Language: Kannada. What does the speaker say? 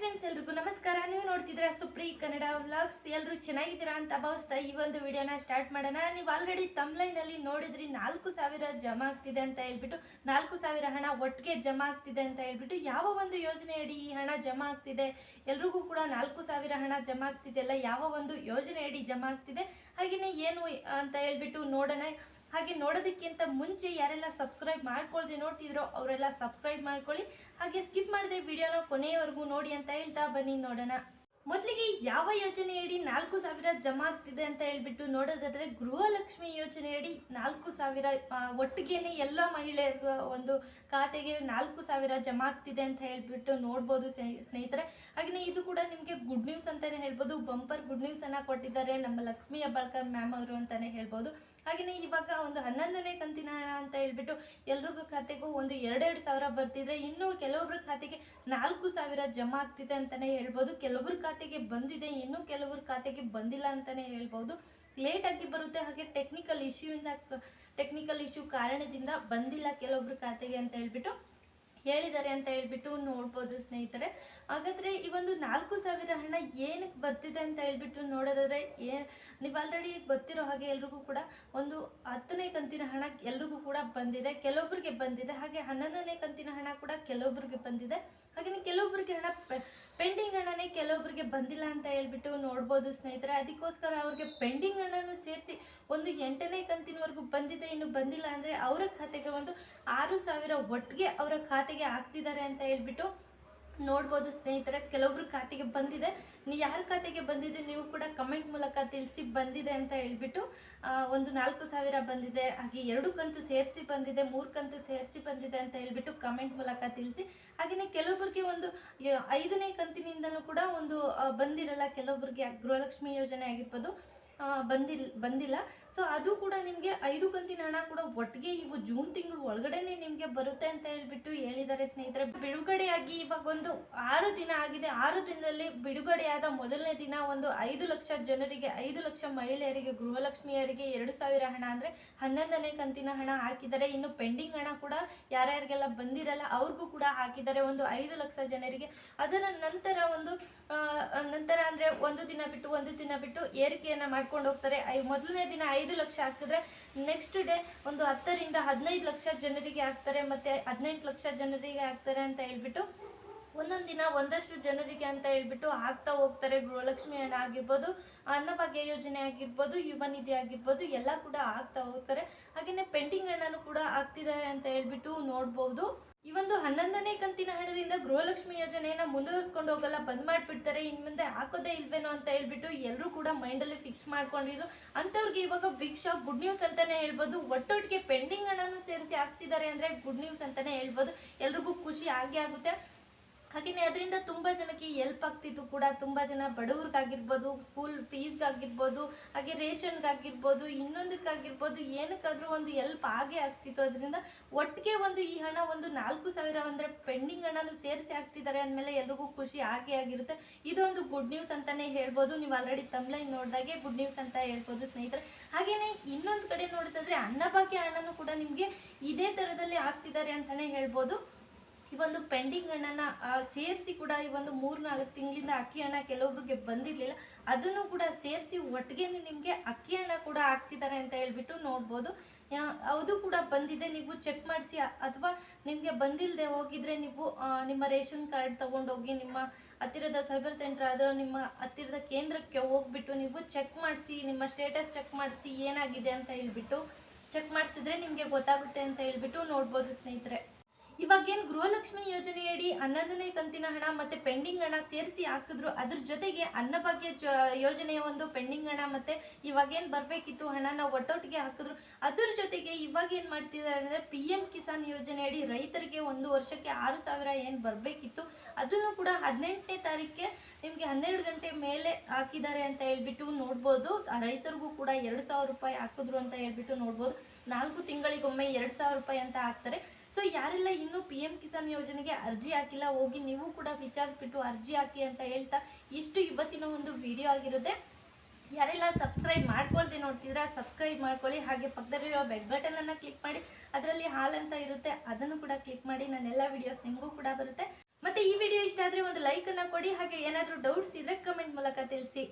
ಫ್ರೆಂಡ್ಸ್ ಎಲ್ರಿಗೂ ನಮಸ್ಕಾರ. ನೀವು ನೋಡ್ತಿದ್ರೆ ಸುಪ್ರಿ ಕನ್ನಡ ವ್ಲಾಗ್ಸ್ ಎಲ್ಲರೂ ಚೆನ್ನಾಗಿದ್ದೀರಾ ಅಂತ ಭಾವಿಸ್ತಾ ಈ ಒಂದು ವಿಡಿಯೋನ ಸ್ಟಾರ್ಟ್ ಮಾಡೋಣ. ನೀವು ಆಲ್ರೆಡಿ ತಮ್ಲೈನಲ್ಲಿ ನೋಡಿದ್ರಿ, ನಾಲ್ಕು ಸಾವಿರ ಜಮಾ ಆಗ್ತಿದೆ ಅಂತ ಹೇಳ್ಬಿಟ್ಟು, ನಾಲ್ಕು ಸಾವಿರ ಹಣ ಒಟ್ಟಿಗೆ ಜಮಾ ಆಗ್ತಿದೆ ಅಂತ ಹೇಳ್ಬಿಟ್ಟು, ಯಾವ ಒಂದು ಯೋಜನೆಯಡಿ ಈ ಹಣ ಜಮಾ ಆಗ್ತಿದೆ? ಎಲ್ರಿಗೂ ಕೂಡ ನಾಲ್ಕು ಸಾವಿರ ಹಣ ಜಮಾ ಆಗ್ತಿದೆಯಲ್ಲ ಯಾವ ಒಂದು ಯೋಜನೆಯಡಿ ಜಮಾ ಆಗ್ತಿದೆ? ಹಾಗೆಯೇ ಏನು ಅಂತ ಹೇಳ್ಬಿಟ್ಟು ನೋಡೋಣ. ಹಾಗೆ ನೋಡೋದಕ್ಕಿಂತ ಮುಂಚೆ ಯಾರೆಲ್ಲ ಸಬ್ಸ್ಕ್ರೈಬ್ ಮಾಡ್ಕೊಳ್ದೆ ನೋಡ್ತಿದ್ರೋ ಅವರೆಲ್ಲ ಸಬ್ಸ್ಕ್ರೈಬ್ ಮಾಡ್ಕೊಳ್ಳಿ. ಹಾಗೆ ಸ್ಕಿಪ್ ಮಾಡಿದೆ ವಿಡಿಯೋನ ಕೊನೆಯವರೆಗೂ ನೋಡಿ ಅಂತ ಹೇಳ್ತಾ ಬನ್ನಿ ನೋಡೋಣ. ಮೊದಲಿಗೆ ಯಾವ ಯೋಜನೆಯಡಿ ನಾಲ್ಕು ಸಾವಿರ ಜಮಾ ಆಗ್ತಿದೆ ಅಂತ ಹೇಳ್ಬಿಟ್ಟು ನೋಡೋದಾದ್ರೆ ಗೃಹಲಕ್ಷ್ಮಿ ಯೋಜನೆಯಡಿ ನಾಲ್ಕು ಸಾವಿರ ಒಟ್ಟಿಗೆನೆ ಎಲ್ಲ ಮಹಿಳೆಯರ ಒಂದು ಖಾತೆಗೆ ನಾಲ್ಕು ಸಾವಿರ ಜಮಾ ಆಗ್ತಿದೆ ಅಂತ ಹೇಳ್ಬಿಟ್ಟು ನೋಡ್ಬೋದು ಸ್ನೇ- ಸ್ನೇಹಿತರೆ. ಹಾಗೆಯೇ ಇದು ಕೂಡ ನಿಮಗೆ ಗುಡ್ ನ್ಯೂಸ್ ಅಂತಾನೆ ಹೇಳ್ಬೋದು. ಬಂಪರ್ ಗುಡ್ ನ್ಯೂಸ್ ಅನ್ನ ಕೊಟ್ಟಿದ್ದಾರೆ ನಮ್ಮ ಲಕ್ಷ್ಮಿ ಹೆಬ್ಬಾಳ್ಕರ್ ಮ್ಯಾಮ್ ಅವರು ಅಂತಾನೆ ಹೇಳ್ಬೋದು. ಹಾಗೆಯೇ ಇವಾಗ ಒಂದು ಹನ್ನೊಂದನೇ ಕಂತಿನ ಅಂತ ಹೇಳ್ಬಿಟ್ಟು ಎಲ್ರಿಗೂ ಖಾತೆಗೂ ಒಂದು ಎರಡೆರಡು ಸಾವಿರ ಬರ್ತಿದ್ರೆ ಇನ್ನು ಕೆಲವೊಬ್ರ ಖಾತೆಗೆ ನಾಲ್ಕು ಸಾವಿರ ಜಮಾ ಆಗ್ತಿದೆ ಅಂತಾನೆ ಹೇಳ್ಬೋದು. ಕೆಲವೊಬ್ರ ಖಾತೆಗೆ ಬಂದಿದೆ, ಇನ್ನು ಕೆಲವ್ರ ಖಾತೆಗೆ ಬಂದಿಲ್ಲ ಅಂತಾನೆ ಹೇಳ್ಬೋದು. ಲೇಟ್ ಆಗಿ ಬರುತ್ತೆ, ಹಾಗೆ ಟೆಕ್ನಿಕಲ್ ಇಶ್ಯೂ ಇಂದ ಟೆಕ್ನಿಕಲ್ ಇಶ್ಯೂ ಕಾರಣದಿಂದ ಬಂದಿಲ್ಲ ಕೆಲವೊಬ್ರ ಖಾತೆಗೆ ಅಂತ ಹೇಳ್ಬಿಟ್ಟು ಹೇಳಿದ್ದಾರೆ ಅಂತ ಹೇಳ್ಬಿಟ್ಟು ನೋಡ್ಬೋದು ಸ್ನೇಹಿತರೆ. ಹಾಗಾದ್ರೆ ಈ ಒಂದು ನಾಲ್ಕು ಸಾವಿರ ಹಣ ಏನಕ್ಕೆ ಬರ್ತಿದೆ ಅಂತ ಹೇಳ್ಬಿಟ್ಟು ನೋಡೋದಾದ್ರೆ ಏ, ನೀವು ಆಲ್ರೆಡಿ ಗೊತ್ತಿರೋ ಹಾಗೆ ಎಲ್ರಿಗೂ ಕೂಡ ಒಂದು ಹತ್ತನೇ ಕಂತಿನ ಹಣ ಎಲ್ರಿಗೂ ಕೂಡ ಬಂದಿದೆ. ಕೆಲವೊಬ್ಬರಿಗೆ ಬಂದಿದೆ. ಹಾಗೆ ಹನ್ನೊಂದನೇ ಕಂತಿನ ಹಣ ಕೂಡ ಕೆಲವೊಬ್ಬರಿಗೆ ಬಂದಿದೆ. ಹಾಗೆ ಕೆಲವೊಬ್ಬರಿಗೆ ಹಣ ಪೆಂಡಿಂಗ್ ಹಣನೇ ಕೆಲವೊಬ್ಬರಿಗೆ ಬಂದಿಲ್ಲ ಅಂತ ಹೇಳ್ಬಿಟ್ಟು ನೋಡ್ಬೋದು ಸ್ನೇಹಿತರೆ. ಅದಕ್ಕೋಸ್ಕರ ಅವ್ರಿಗೆ ಪೆಂಡಿಂಗ್ ಹಣನೂ ಸೇರಿಸಿ ಒಂದು ಎಂಟನೇ ಕಂತಿನವರೆಗೂ ಬಂದಿದೆ, ಇನ್ನು ಬಂದಿಲ್ಲ ಅಂದರೆ ಅವರ ಖಾತೆಗೆ ಒಂದು ಆರು ಸಾವಿರ ಒಟ್ಟಿಗೆ ಅವರ ಖಾತೆಗೆ ಹಾಕ್ತಿದ್ದಾರೆ ಅಂತ ಹೇಳ್ಬಿಟ್ಟು ನೋಡ್ಬೋದು ಸ್ನೇಹಿತರೆ, ಕೆಲವೊಬ್ರು ಖಾತೆಗೆ ಬಂದಿದೆ. ನೀವು ಯಾರ ಖಾತೆಗೆ ಬಂದಿದೆ ನೀವು ಕೂಡ ಕಮೆಂಟ್ ಮೂಲಕ ತಿಳಿಸಿ ಬಂದಿದೆ ಅಂತ ಹೇಳ್ಬಿಟ್ಟು ಒಂದು ನಾಲ್ಕು ಸಾವಿರ ಬಂದಿದೆ. ಹಾಗೆ ಎರಡು ಕಂತು ಸೇರಿಸಿ ಬಂದಿದೆ, ಮೂರು ಕಂತು ಸೇರಿಸಿ ಬಂದಿದೆ ಅಂತ ಹೇಳ್ಬಿಟ್ಟು ಕಮೆಂಟ್ ಮೂಲಕ ತಿಳಿಸಿ. ಹಾಗೆಯೇ ಕೆಲವೊಬ್ರಿಗೆ ಒಂದು ಐದನೇ ಕಂತಿನಿಂದಲೂ ಕೂಡ ಒಂದು ಬಂದಿರಲ್ಲ ಕೆಲವೊಬ್ಬರಿಗೆ ಗೃಹಲಕ್ಷ್ಮಿ ಯೋಜನೆ ಆಗಿರ್ಬೋದು. ಆ, ಬಂದಿಲ್ ಬಂದಿಲ್ಲ. ಸೊ ಅದು ಕೂಡ ನಿಮಗೆ ಐದು ಕಂತಿನ ಹಣ ಕೂಡ ಒಟ್ಟಿಗೆ ಇವು ಜೂನ್ ತಿಂಗಳು ಒಳಗಡೆನೆ ನಿಮಗೆ ಬರುತ್ತೆ ಅಂತ ಹೇಳ್ಬಿಟ್ಟು ಹೇಳಿದ್ದಾರೆ ಸ್ನೇಹಿತರೆ. ಬಿಡುಗಡೆಯಾಗಿ ಇವಾಗ ಒಂದು ಆರು ದಿನ ಆಗಿದೆ. ಆರು ದಿನದಲ್ಲಿ ಬಿಡುಗಡೆಯಾದ ಮೊದಲನೇ ದಿನ ಒಂದು ಐದು ಲಕ್ಷ ಜನರಿಗೆ ಐದು ಲಕ್ಷ ಮಹಿಳೆಯರಿಗೆ ಗೃಹಲಕ್ಷ್ಮಿಯರಿಗೆ ಎರಡು ಸಾವಿರ ಹಣ ಅಂದರೆ ಹನ್ನೊಂದನೇ ಕಂತಿನ ಹಣ ಹಾಕಿದ್ದಾರೆ. ಇನ್ನು ಪೆಂಡಿಂಗ್ ಹಣ ಕೂಡ ಯಾರ್ಯಾರಿಗೆಲ್ಲ ಬಂದಿರಲ್ಲ ಅವ್ರಿಗೂ ಕೂಡ ಹಾಕಿದ್ದಾರೆ. ಒಂದು ಐದು ಲಕ್ಷ ಜನರಿಗೆ. ಅದರ ನಂತರ ಒಂದು ಅಂದ್ರೆ ಒಂದು ದಿನ ಬಿಟ್ಟು, ಒಂದು ದಿನ ಬಿಟ್ಟು ಏರಿಕೆಯನ್ನ ಮಾಡ್ಕೊಂಡು ಹೋಗ್ತಾರೆ. ಮೊದಲನೇ ದಿನ ಐದು ಲಕ್ಷ ಹಾಕಿದ್ರೆ ನೆಕ್ಸ್ಟ್ ಡೇ ಒಂದು ಹತ್ತರಿಂದ ಹದಿನೈದು ಲಕ್ಷ ಜನರಿಗೆ ಹಾಕ್ತಾರೆ. ಮತ್ತೆ ಹದಿನೆಂಟು ಲಕ್ಷ ಜನರಿಗೆ ಹಾಕ್ತಾರೆ ಅಂತ ಹೇಳ್ಬಿಟ್ಟು, ಒಂದೊಂದು ದಿನ ಒಂದಷ್ಟು ಜನರಿಗೆ ಅಂತ ಹೇಳ್ಬಿಟ್ಟು ಹಾಕ್ತಾ ಹೋಗ್ತಾರೆ. ಗೃಹಲಕ್ಷ್ಮಿ ಹಣ ಆಗಿರ್ಬೋದು ಅನ್ನಭಾಗ್ಯ ಯೋಜನೆ ಆಗಿರ್ಬೋದು, ಯುವ ನಿಧಿ ಆಗಿರ್ಬೋದು, ಎಲ್ಲ ಕೂಡ ಹಾಕ್ತಾ ಹೋಗ್ತಾರೆ. ಹಾಗೆಯೇ ಪೆಂಡಿಂಗ್ ಹಣನೂ ಕೂಡ ಹಾಕ್ತಿದ್ದಾರೆ ಅಂತ ಹೇಳ್ಬಿಟ್ಟು ನೋಡ್ಬೋದು. ಈ ಒಂದು ಹನ್ನೊಂದನೇ ಕಂತಿನ ಹಣದಿಂದ ಗೃಹಲಕ್ಷ್ಮಿ ಯೋಜನೆಯನ್ನ ಮುಂದುವರಿಸ್ಕೊಂಡು ಹೋಗಲ್ಲ, ಬಂದ್ ಮಾಡ್ಬಿಡ್ತಾರೆ, ಇನ್ ಮುಂದೆ ಹಾಕೋದೇ ಇಲ್ವೇನೋ ಅಂತ ಹೇಳ್ಬಿಟ್ಟು ಎಲ್ಲರೂ ಕೂಡ ಮೈಂಡಲ್ಲಿ ಫಿಕ್ಸ್ ಮಾಡ್ಕೊಂಡಿದ್ರು. ಅಂತವ್ರಿಗೆ ಇವಾಗ ಬಿಗ್ ಶಾಕ್ ಗುಡ್ ನ್ಯೂಸ್ ಅಂತಾನೆ ಹೇಳ್ಬೋದು. ಒಟ್ಟೊಟ್ಟಿಗೆ ಪೆಂಡಿಂಗ್ ಹಣನೂ ಸೇರಿಸಿ ಹಾಕ್ತಿದ್ದಾರೆ ಅಂದ್ರೆ ಗುಡ್ ನ್ಯೂಸ್ ಅಂತಾನೆ ಹೇಳ್ಬೋದು. ಎಲ್ರಿಗೂ ಖುಷಿ ಆಗೇ ಆಗುತ್ತೆ. ಹಾಗೆಯೇ ಅದರಿಂದ ತುಂಬ ಜನಕ್ಕೆ ಹೆಲ್ಪ್ ಆಗ್ತಿತ್ತು ಕೂಡ. ತುಂಬ ಜನ ಬಡವ್ರಿಗಾಗಿರ್ಬೋದು ಸ್ಕೂಲ್ ಫೀಸ್ಗಾಗಿರ್ಬೋದು ಹಾಗೆ ರೇಷನ್ಗಾಗಿರ್ಬೋದು ಇನ್ನೊಂದಕ್ಕಾಗಿರ್ಬೋದು, ಏನಕ್ಕಾದರೂ ಒಂದು ಹೆಲ್ಪ್ ಆಗೇ ಆಗ್ತಿತ್ತು. ಅದರಿಂದ ಒಟ್ಟಿಗೆ ಒಂದು ಈ ಹಣ ಒಂದು ನಾಲ್ಕು ಸಾವಿರ ಅಂದರೆ ಪೆಂಡಿಂಗ್ ಹಣನೂ ಸೇರಿಸಿ ಹಾಕ್ತಿದ್ದಾರೆ ಅಂದಮೇಲೆ ಎಲ್ರಿಗೂ ಖುಷಿ ಆಗೇ ಆಗಿರುತ್ತೆ. ಇದೊಂದು ಗುಡ್ ನ್ಯೂಸ್ ಅಂತಲೇ ಹೇಳ್ಬೋದು. ನೀವು ಆಲ್ರೆಡಿ ತಮ್ಲೈನ್ ನೋಡಿದಾಗೆ ಗುಡ್ ನ್ಯೂಸ್ ಅಂತ ಹೇಳ್ಬೋದು ಸ್ನೇಹಿತರೆ. ಹಾಗೆಯೇ ಇನ್ನೊಂದು ಕಡೆ ನೋಡೋದಾದ್ರೆ ಅನ್ನಭಾಗ್ಯ ಹಣನೂ ಕೂಡ ನಿಮಗೆ ಇದೇ ಥರದಲ್ಲಿ ಹಾಕ್ತಿದ್ದಾರೆ ಅಂತಲೇ ಹೇಳ್ಬೋದು. ಈ ಒಂದು ಪೆಂಡಿಂಗ್ ಹಣನ ಸೇರಿಸಿ ಕೂಡ ಈ ಒಂದು ಮೂರು ನಾಲ್ಕು ತಿಂಗಳಿಂದ ಅಕ್ಕಿ ಹಣ ಕೆಲವೊಬ್ರಿಗೆ ಬಂದಿರಲಿಲ್ಲ. ಅದನ್ನು ಕೂಡ ಸೇರಿಸಿ ಒಟ್ಟಿಗೆ ನಿಮಗೆ ಅಕ್ಕಿ ಹಣ ಕೂಡ ಹಾಕ್ತಿದ್ದಾರೆ ಅಂತ ಹೇಳ್ಬಿಟ್ಟು ನೋಡ್ಬೋದು. ಅದು ಕೂಡ ಬಂದಿದೆ. ನೀವು ಚೆಕ್ ಮಾಡಿಸಿ ಅಥವಾ ನಿಮಗೆ ಬಂದಿಲ್ಲದೆ ಹೋಗಿದ್ರೆ ನೀವು ನಿಮ್ಮ ರೇಷನ್ ಕಾರ್ಡ್ ತೊಗೊಂಡೋಗಿ ನಿಮ್ಮ ಹತ್ತಿರದ ಸೈಬರ್ ಸೆಂಟರ್ ಅಥವಾ ನಿಮ್ಮ ಹತ್ತಿರದ ಕೇಂದ್ರಕ್ಕೆ ಹೋಗ್ಬಿಟ್ಟು ನೀವು ಚೆಕ್ ಮಾಡಿಸಿ, ನಿಮ್ಮ ಸ್ಟೇಟಸ್ ಚೆಕ್ ಮಾಡಿಸಿ ಏನಾಗಿದೆ ಅಂತ ಹೇಳ್ಬಿಟ್ಟು ಚೆಕ್ ಮಾಡಿಸಿದ್ರೆ ನಿಮಗೆ ಗೊತ್ತಾಗುತ್ತೆ ಅಂತ ಹೇಳ್ಬಿಟ್ಟು ನೋಡ್ಬೋದು ಸ್ನೇಹಿತರೆ. ಇವಾಗೇನು ಗೃಹಲಕ್ಷ್ಮಿ ಯೋಜನೆಯಡಿ ಹನ್ನೊಂದನೇ ಕಂತಿನ ಹಣ ಮತ್ತೆ ಪೆಂಡಿಂಗ್ ಹಣ ಸೇರಿಸಿ ಹಾಕಿದ್ರು, ಅದ್ರ ಜೊತೆಗೆ ಅನ್ನಭಾಗ್ಯ ಯೋಜನೆಯ ಒಂದು ಪೆಂಡಿಂಗ್ ಹಣ ಮತ್ತೆ ಇವಾಗೇನು ಬರಬೇಕಿತ್ತು ಹಣನ ಒಟ್ಟೊಟ್ಟಿಗೆ ಹಾಕಿದ್ರು, ಅದ್ರ ಜೊತೆಗೆ ಇವಾಗ ಏನು ಮಾಡ್ತಿದ್ದಾರೆ ಅಂದರೆ ಪಿ ಎಂ ಕಿಸಾನ್ ಯೋಜನೆಯಡಿ ರೈತರಿಗೆ ಒಂದು ವರ್ಷಕ್ಕೆ ಆರು ಸಾವಿರ ಏನು ಬರಬೇಕಿತ್ತು, ಅದನ್ನು ಕೂಡ ಹದಿನೆಂಟನೇ ತಾರೀಕಿಗೆ ನಿಮಗೆ ಹನ್ನೆರಡು ಗಂಟೆ ಮೇಲೆ ಹಾಕಿದ್ದಾರೆ ಅಂತ ಹೇಳ್ಬಿಟ್ಟು ನೋಡ್ಬೋದು. ರೈತರಿಗೂ ಕೂಡ ಎರಡು ಸಾವಿರ ರೂಪಾಯಿ ಹಾಕಿದ್ರು ಅಂತ ಹೇಳ್ಬಿಟ್ಟು ನೋಡ್ಬೋದು. ನಾಲ್ಕು ತಿಂಗಳಿಗೊಮ್ಮೆ ಎರಡು ಸಾವಿರ ರೂಪಾಯಿ ಅಂತ ಹಾಕ್ತಾರೆ. ಸೊ ಯಾರೆಲ್ಲ, ಇನ್ನೂ ಪಿ ಎಂ ಕಿಸಾನ್ ಯೋಜನೆಗೆ ಅರ್ಜಿ ಹಾಕಿಲ್ಲ, ಹೋಗಿ ನೀವು ಕೂಡ ವಿಚಾರಿಸ್ಬಿಟ್ಟು ಅರ್ಜಿ ಹಾಕಿ ಅಂತ ಹೇಳ್ತಾ ಇಷ್ಟು ಇವತ್ತಿನ ಒಂದು ವಿಡಿಯೋ ಆಗಿರುತ್ತೆ. ಯಾರೆಲ್ಲ ಸಬ್ಸ್ಕ್ರೈಬ್ ಮಾಡ್ಕೊಳ್ದೆ ನೋಡ್ತಿದ್ರೆ ಸಬ್ಸ್ಕ್ರೈಬ್ ಮಾಡ್ಕೊಳ್ಳಿ, ಹಾಗೆ ಪಕ್ಕದಲ್ಲಿರೋ ಬೆಡ್ ಬಟನ್ ಅನ್ನ ಕ್ಲಿಕ್ ಮಾಡಿ, ಅದರಲ್ಲಿ ಹಾಲ್ ಅಂತ ಇರುತ್ತೆ, ಅದನ್ನು ಕೂಡ ಕ್ಲಿಕ್ ಮಾಡಿ ನನ್ನೆಲ್ಲ ವಿಡಿಯೋಸ್ ನಿಮಗೂ ಕೂಡ ಬರುತ್ತೆ. ಮತ್ತೆ ಈ ವಿಡಿಯೋ ಇಷ್ಟ ಆದ್ರೆ ಒಂದು ಲೈಕ್ ಅನ್ನ ಕೊಡಿ, ಹಾಗೆ ಏನಾದರೂ ಡೌಟ್ಸ್ ಇದ್ರೆ ಕಮೆಂಟ್ ಮೂಲಕ ತಿಳಿಸಿ.